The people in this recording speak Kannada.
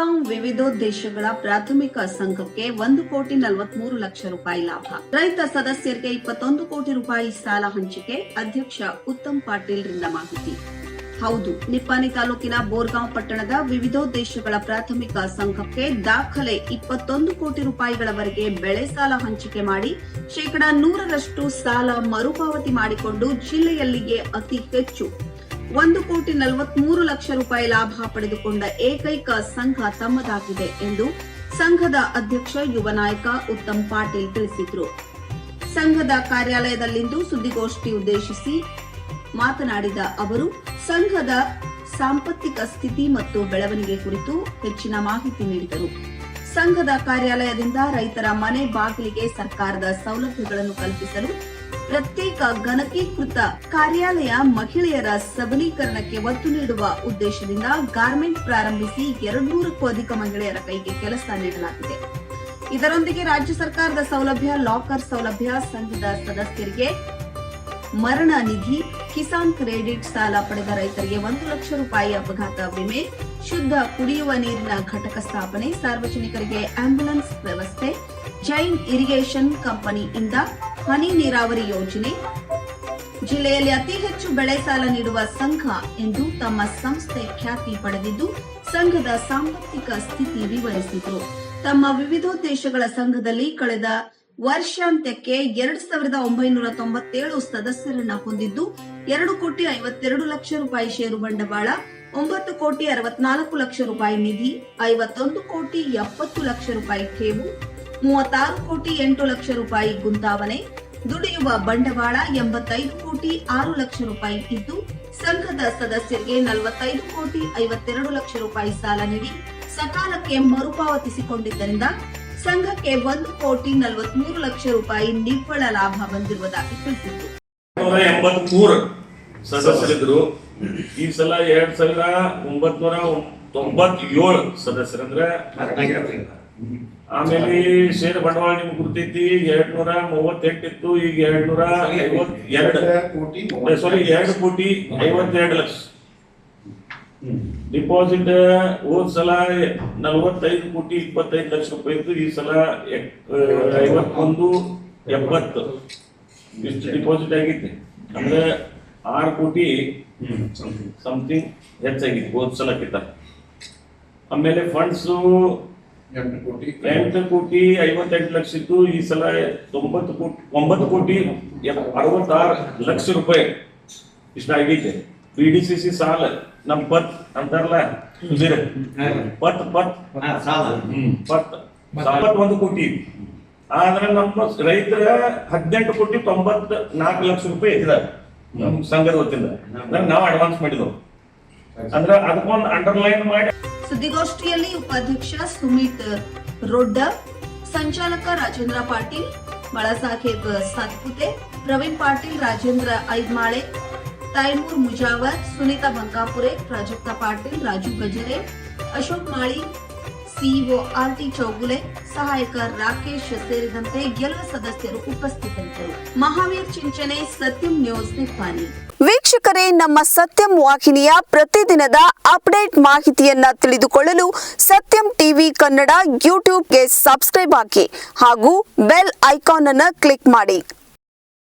ಬೋರ್ಗಾಂವ್ ವಿವಿಧೋದ್ದೇಶಗಳ ಪ್ರಾಥಮಿಕ ಸಂಘಕ್ಕೆ ಒಂದು ಕೋಟಿ ನಲವತ್ಮೂರು ಲಕ್ಷ ರೂಪಾಯಿ ಲಾಭ. ರೈತ ಸದಸ್ಯರಿಗೆ ಇಪ್ಪತ್ತೊಂದು ಕೋಟಿ ರೂಪಾಯಿ ಸಾಲ ಹಂಚಿಕೆ, ಅಧ್ಯಕ್ಷ ಉತ್ತಮ್ ಪಾಟೀಲ್ ರಿಂದ ಮಾಹಿತಿ. ಹೌದು, ನಿಪ್ಪಾನಿ ತಾಲೂಕಿನ ಬೋರ್ಗಾಂವ್ ಪಟ್ಟಣದ ವಿವಿಧೋದ್ದೇಶಗಳ ಪ್ರಾಥಮಿಕ ಸಂಘಕ್ಕೆ ದಾಖಲೆ ಇಪ್ಪತ್ತೊಂದು ಕೋಟಿ ರೂಪಾಯಿಗಳವರೆಗೆ ಬೆಳೆ ಸಾಲ ಹಂಚಿಕೆ ಮಾಡಿ, ಶೇಕಡಾ ನೂರರಷ್ಟು ಸಾಲ ಮರುಪಾವತಿ ಮಾಡಿಕೊಂಡು ಜಿಲ್ಲೆಯಲ್ಲಿಯೇ ಅತಿ ಹೆಚ್ಚು ಒಂದು ಕೋಟಿ ನಲವತ್ಮೂರು ಲಕ್ಷ ರೂಪಾಯಿ ಲಾಭ ಪಡೆದುಕೊಂಡ ಏಕೈಕ ಸಂಘ ತಮ್ಮದಾಗಿದೆ ಎಂದು ಸಂಘದ ಅಧ್ಯಕ್ಷ ಯುವ ನಾಯಕ ಉತ್ತಮ್ ಪಾಟೀಲ್ ತಿಳಿಸಿದರು. ಸಂಘದ ಕಾರ್ಯಾಲಯದಲ್ಲಿಂದು ಸುದ್ದಿಗೋಷ್ಠಿ ಉದ್ದೇಶಿಸಿ ಮಾತನಾಡಿದ ಅವರು, ಸಂಘದ ಸಾಂಪತ್ತಿಕ ಸ್ಥಿತಿ ಮತ್ತು ಬೆಳವಣಿಗೆ ಕುರಿತು ಹೆಚ್ಚಿನ ಮಾಹಿತಿ ನೀಡಿದರು. ಸಂಘದ ಕಾರ್ಯಾಲಯದಿಂದ ರೈತರ ಮನೆ ಬಾಗಿಲಿಗೆ ಸರ್ಕಾರದ ಸೌಲಭ್ಯಗಳನ್ನು ಕಲ್ಪಿಸಲು ಪ್ರತ್ಯೇಕ ಗಣಕೀಕೃತ ಕಾರ್ಯಾಲಯ ಮಹಿಳೆಯರ ಸಬಲೀಕರಣಕ್ಕೆ ಒತ್ತು ನೀಡುವ ಉದ್ದೇಶದಿಂದ ಗಾರ್ಮೆಂಟ್ ಪ್ರಾರಂಭಿಸಿ ಎರಡು ನೂರಕ್ಕೂ ಅಧಿಕ ಮಹಿಳೆಯರ ಕೈಗೆ ಕೆಲಸ ನೀಡಲಾಗಿದೆ. ಇದರೊಂದಿಗೆ ರಾಜ್ಯ ಸರ್ಕಾರದ ಸೌಲಭ್ಯ, ಲಾಕರ್ ಸೌಲಭ್ಯ, ಸಂಘದ ಸದಸ್ಯರಿಗೆ ಮರಣ ನಿಧಿ, ಕಿಸಾನ್ ಕ್ರೆಡಿಟ್ ಸಾಲ ಪಡೆದ ರೈತರಿಗೆ ಒಂದು ಲಕ್ಷ ರೂಪಾಯಿ ಅಪಘಾತ ವಿಮೆ ಶುದ್ಧ ಕುಡಿಯುವ ನೀರಿನ ಘಟಕ ಸ್ಥಾಪನೆ, ಸಾರ್ವಜನಿಕರಿಗೆ ಆಂಬ್ಯುಲೆನ್ಸ್ ವ್ಯವಸ್ಥೆ, ಜೈನ್ ಇರಿಗೇಷನ್ ಕಂಪನಿಯಿಂದ ಹನಿ ನೀರಾವರಿ ಯೋಜನೆ. ಜಿಲ್ಲೆಯಲ್ಲಿ ಅತಿ ಹೆಚ್ಚು ಬೆಳೆ ಸಾಲ ನೀಡುವ ಸಂಘ ಎಂದು ತಮ್ಮ ಸಂಸ್ಥೆ ಖ್ಯಾತಿ ಪಡೆದಿದ್ದು, ಸಂಘದ ಸಾಂಪತ್ತಿಕ ಸ್ಥಿತಿ ವಿವರಿಸಿತು. ತಮ್ಮ ವಿವಿಧೋದ್ದೇಶಗಳ ಸಂಘದಲ್ಲಿ ಕಳೆದ ವರ್ಷಾಂತ್ಯಕ್ಕೆ ಎರಡ್ ಸಾವಿರದ ಒಂಬೈನೂರ ತೊಂಬತ್ತೇಳು ಸದಸ್ಯರನ್ನ ಹೊಂದಿದ್ದು, ಎರಡು ಕೋಟಿ ಐವತ್ತೆರಡು ಲಕ್ಷ ರೂಪಾಯಿ ಷೇರು ಬಂಡವಾಳ ಒಂಬತ್ತು ಕೋಟಿ ಅರವತ್ನಾಲ್ಕು ಲಕ್ಷ ರೂಪಾಯಿ ನಿಧಿ, ಐವತ್ತೊಂದು ಕೋಟಿ ಎಪ್ಪತ್ತು ಲಕ್ಷ ರೂಪಾಯಿ ಠೇವು ಮೂವತ್ತಾರು ಕೋಟಿ ಎಂಟು ಲಕ್ಷ ರೂಪಾಯಿ ಗುಂತಾವಣೆ, ದುಡಿಯುವ ಬಂಡವಾಳ ಎಂಬತ್ತೈದು ಕೋಟಿ ಆರು ಲಕ್ಷ ರೂಪಾಯಿ ಇದ್ದು, ಸಂಘದ ಸದಸ್ಯರಿಗೆ ನಲವತ್ತೈದು ಕೋಟಿ ಐವತ್ತೆರಡು ಲಕ್ಷ ರೂಪಾಯಿ ಸಾಲ ನೀಡಿ ಸಕಾಲಕ್ಕೆ ಮರುಪಾವತಿಸಿಕೊಂಡಿದ್ದರಿಂದ ಸಂಘಕ್ಕೆ ಒಂದು ಕೋಟಿ ನಲವತ್ಮೂರು ಲಕ್ಷ ರೂಪಾಯಿ ನಿವ್ವಳ ಲಾಭ ಬಂದಿರುವುದಾಗಿ ತಿಳಿಸಿತು ಈ ಸಲ ಎರಡ್ ಸಾವಿರ ಒಂಬತ್ನೂರ ತೊಂಬತ್ತೇಳು ಸದಸ್ಯರಂದ್ರ ಆಮೇಲೆ ಷೇರ್ ಬಂಡವಾಳ ನಿಮ್ಗೆ ಗುರ್ತೈತಿ ಎರಡ್ ನೂರ ಮೂವತ್ತೆಂಟು ಇತ್ತು ಈಗ ಎರಡ್ ನೂರ ಐವತ್ ಎರಡು ಕೋಟಿ ಸಾರಿ ಎರಡು ಕೋಟಿ ಐವತ್ತೆರಡು ಲಕ್ಷ. ಡಿಪಾಸಿಟ್ ಹೋದ್ ಸಲ ನಲವತ್ತೈದು ಕೋಟಿ ಇಪ್ಪತ್ತೈದು ಲಕ್ಷ ರೂಪಾಯಿ ಇತ್ತು ಈ ಸಲ ಐವತ್ತೊಂದು ಎಪ್ಪತ್ತು. ಇಷ್ಟು ಡಿಪಾಸಿಟ್ ಆಗಿದೆ ಅಂದ್ರೆ ಆರು ಕೋಟಿ ಸಮಥಿಂಗ್ ಹೆಚ್ಚಾಗಿತ್ತು ಹೋದ್ ಸಲಕ್ಕಿಂತ. ಆಮೇಲೆ ಫಂಡ್ಸು ಎಂಟು ಕೋಟಿ. ಎಂಟು ಕೋಟಿ ಐವತ್ತೆಂಟು ಲಕ್ಷ ಇತ್ತು. ಈ ಸಲ ತೊಂಬತ್ತು ಕೋಟಿ ಒಂಬತ್ತು ಕೋಟಿ ಅರವತ್ತಾರು ಲಕ್ಷ ರೂಪಾಯಿ ಇಷ್ಟ ಆಗೈತೆ ಪಿ ಡಿ ಸಿ ಸಿ ಸಾಲ ನಮ್ ಪತ್ ಅಂತಾರಲ್ಲ ಸುಧೀರ್? ಪತ್ ಪತ್. ಸಾಲ. ಪತ್. ಒಂದು ಕೋಟಿ. ಆದ್ರೆ ನಮ್ಮ ರೈತರ ಹದಿನೆಂಟು ಕೋಟಿ ತೊಂಬತ್ ನಾಲ್ಕು ಲಕ್ಷ ರೂಪಾಯಿ ಇದ್ದಾರೆ ಸಂಘದ ವತಿಯಿಂದ ಅಂದ್ರೆ ನಾವು ಅಡ್ವಾನ್ಸ್ ಮಾಡಿದ್ವು ಅಂದ್ರೆ ಅದಕ್ಕೊಂದು ಅಂಡರ್ಲೈನ್ ಮಾಡಿ ಸುದ್ದಿಗೋಷ್ಠಿಯಲ್ಲಿ ಉಪಾಧ್ಯಕ್ಷ ಸುಮಿತ್ ರೊಡ್ಡ ಸಂಚಾಲಕ Rajendra Patil Balasaheb Satpute Praveen Patil Rajendra Aidmale Taimur Mujawar Suneeta ಬಂಕಾಪುರೆ ಪ್ರಾಜಕ್ತ Patil Raju Gajare Ashok Mali CEO R T Chougule, ಸಹಾಯಕ ರಾಕೇಶ್ ಸೇರಿದಂತೆ ಎಲ್ಲ ಸದಸ್ಯರು ಉಪಸ್ಥಿತರಿದ್ದರು. ಮಹಾವೀರ್ ಚಿಂಚನೆ ಸತ್ಯಂ ನ್ಯೂಸ್ ನಿಪ್ಪಾಣಿ ವೀಕ್ಷಕರೇ, ನಮ್ಮ ಸತ್ಯಂ ವಾಹಿನಿಯ ಪ್ರತಿದಿನದ ಅಪ್ಡೇಟ್ ಮಾಹಿತಿಯನ್ನ ತಿಳಿದುಕೊಳ್ಳಲು ಸತ್ಯಂ ಟಿವಿ ಕನ್ನಡ ಯೂಟ್ಯೂಬ್ಗೆ ಸಬ್ಸ್ಕ್ರೈಬ್ ಹಾಕಿ ಹಾಗೂ ಬೆಲ್ ಐಕಾನ್ ಅನ್ನು ಕ್ಲಿಕ್ ಮಾಡಿ.